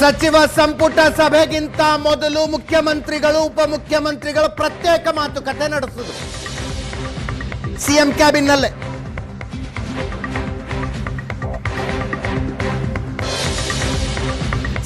ಸಚಿವ ಸಂಪುಟ ಸಭೆಗಿಂತ ಮೊದಲು ಮುಖ್ಯಮಂತ್ರಿಗಳು, ಉಪಮುಖ್ಯಮಂತ್ರಿಗಳು ಪ್ರತ್ಯೇಕ ಮಾತುಕತೆ ನಡೆಸುದು. ಸಿಎಂ ಕ್ಯಾಬಿನ್ನಲ್ಲೇ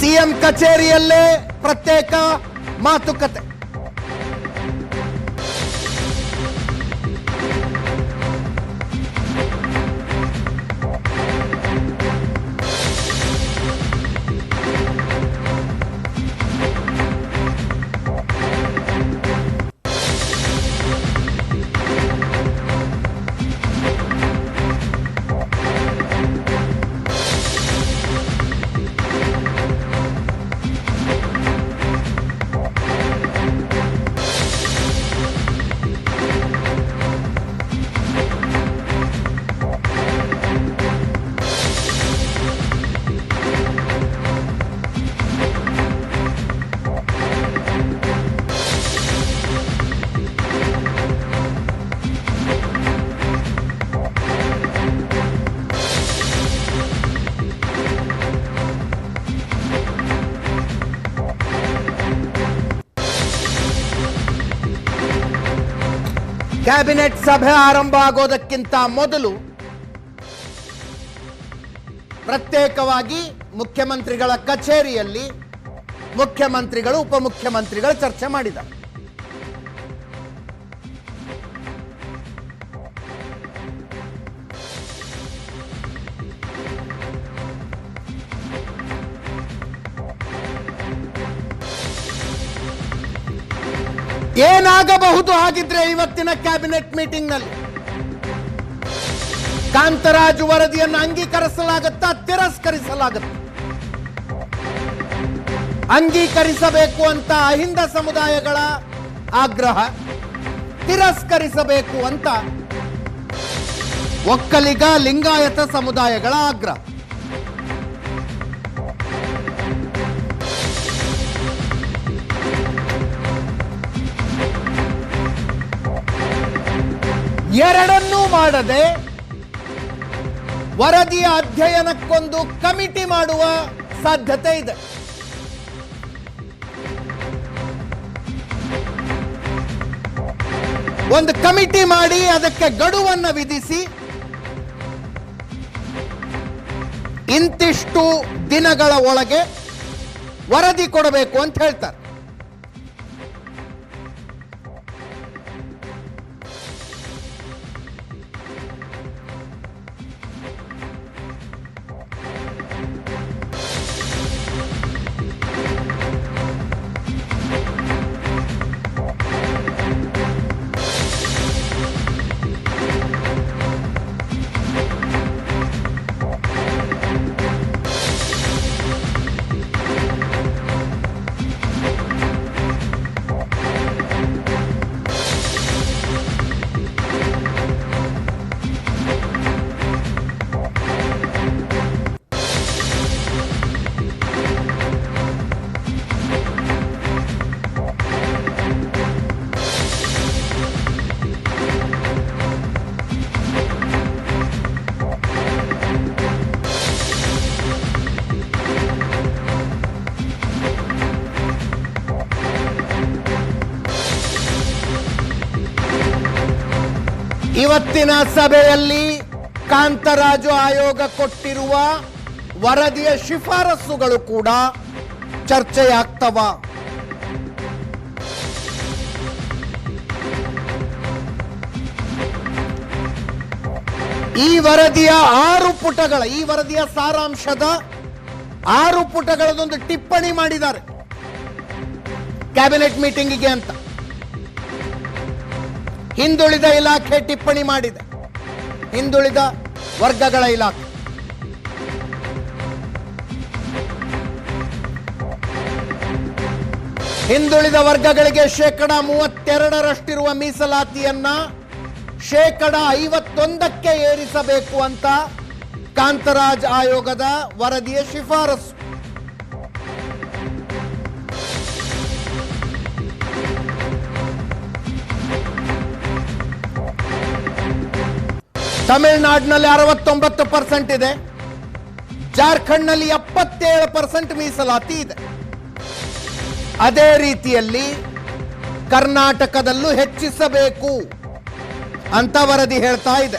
ಸಿಎಂ ಕಚೇರಿಯಲ್ಲೇ ಪ್ರತ್ಯೇಕ ಮಾತುಕತೆ ಕ್ಯಾಬಿನೆಟ್ ಸಭೆ ಆರಂಭ ಆಗೋದಕ್ಕಿಂತ ಮೊದಲು ಪ್ರತ್ಯೇಕವಾಗಿ ಮುಖ್ಯಮಂತ್ರಿಗಳ ಕಚೇರಿಯಲ್ಲಿ ಮುಖ್ಯಮಂತ್ರಿಗಳು ಉಪಮುಖ್ಯಮಂತ್ರಿಗಳು ಚರ್ಚೆ ಮಾಡಿದ್ದಾರೆ. ಏನಾಗಬಹುದು ಹಾಗಿದ್ರೆ ಇವತ್ತಿನ ಕ್ಯಾಬಿನೆಟ್ ಮೀಟಿಂಗ್ನಲ್ಲಿ? ಕಾಂತರಾಜು ವರದಿಯನ್ನು ಅಂಗೀಕರಿಸಲಾಗುತ್ತಾ ತಿರಸ್ಕರಿಸಲಾಗುತ್ತೆ? ಅಂಗೀಕರಿಸಬೇಕು ಅಂತ ಅಹಿಂದ ಸಮುದಾಯಗಳ ಆಗ್ರಹ, ತಿರಸ್ಕರಿಸಬೇಕು ಅಂತ ಒಕ್ಕಲಿಗ ಲಿಂಗಾಯತ ಸಮುದಾಯಗಳ ಆಗ್ರಹ. ಎರಡನ್ನೂ ಮಾಡದೆ ವರದಿಯ ಅಧ್ಯಯನಕ್ಕೊಂದು ಕಮಿಟಿ ಮಾಡುವ ಸಾಧ್ಯತೆ ಇದೆ. ಒಂದು ಕಮಿಟಿ ಮಾಡಿ ಅದಕ್ಕೆ ಗಡುವನ್ನು ವಿಧಿಸಿ ಇಂತಿಷ್ಟು ದಿನಗಳ ಒಳಗೆ ವರದಿ ಕೊಡಬೇಕು ಅಂತ ಹೇಳ್ತಾರೆ. ಇವತ್ತಿನ ಸಭೆಯಲ್ಲಿ ಕಾಂತರಾಜು ಆಯೋಗ ಕೊಟ್ಟಿರುವ ವರದಿಯ ಶಿಫಾರಸುಗಳು ಕೂಡ ಚರ್ಚೆಯಾಗ್ತವ. ಈ ವರದಿಯ ಆರು ಪುಟಗಳ, ಈ ವರದಿಯ ಸಾರಾಂಶದ ಆರು ಪುಟಗಳದೊಂದು ಟಿಪ್ಪಣಿ ಮಾಡಿದ್ದಾರೆ. ಕ್ಯಾಬಿನೆಟ್ ಮೀಟಿಂಗಿಗೆ ಅಂತ. ಹಿಂದುಳಿದ ಇಲಾಖೆ ಟಿಪ್ಪಣಿ ಮಾಡಿದೆ. ಹಿಂದುಳಿದ ವರ್ಗಗಳ ಇಲಾಖೆ. ಹಿಂದುಳಿದ ವರ್ಗಗಳಿಗೆ ಶೇಕಡ ಮೂವತ್ತೆರಡರಷ್ಟಿರುವ ಮೀಸಲಾತಿಯನ್ನ ಶೇಕಡ ಐವತ್ತೊಂದಕ್ಕೆ ಏರಿಸಬೇಕು ಅಂತ ಕಾಂತರಾಜ್ ಆಯೋಗದ ವರದಿಯ ಶಿಫಾರಸು. ತಮಿಳುನಾಡಿನಲ್ಲಿ ಅರವತ್ತೊಂಬತ್ತು ಪರ್ಸೆಂಟ್ ಇದೆ. ಜಾರ್ಖಂಡ್ನಲ್ಲಿ ಎಪ್ಪತ್ತೇಳು ಪರ್ಸೆಂಟ್ ಮೀಸಲಾತಿ ಇದೆ. ಅದೇ ರೀತಿಯಲ್ಲಿ ಕರ್ನಾಟಕದಲ್ಲೂ ಹೆಚ್ಚಿಸಬೇಕು ಅಂತ ವರದಿ ಹೇಳ್ತಾ ಇದೆ.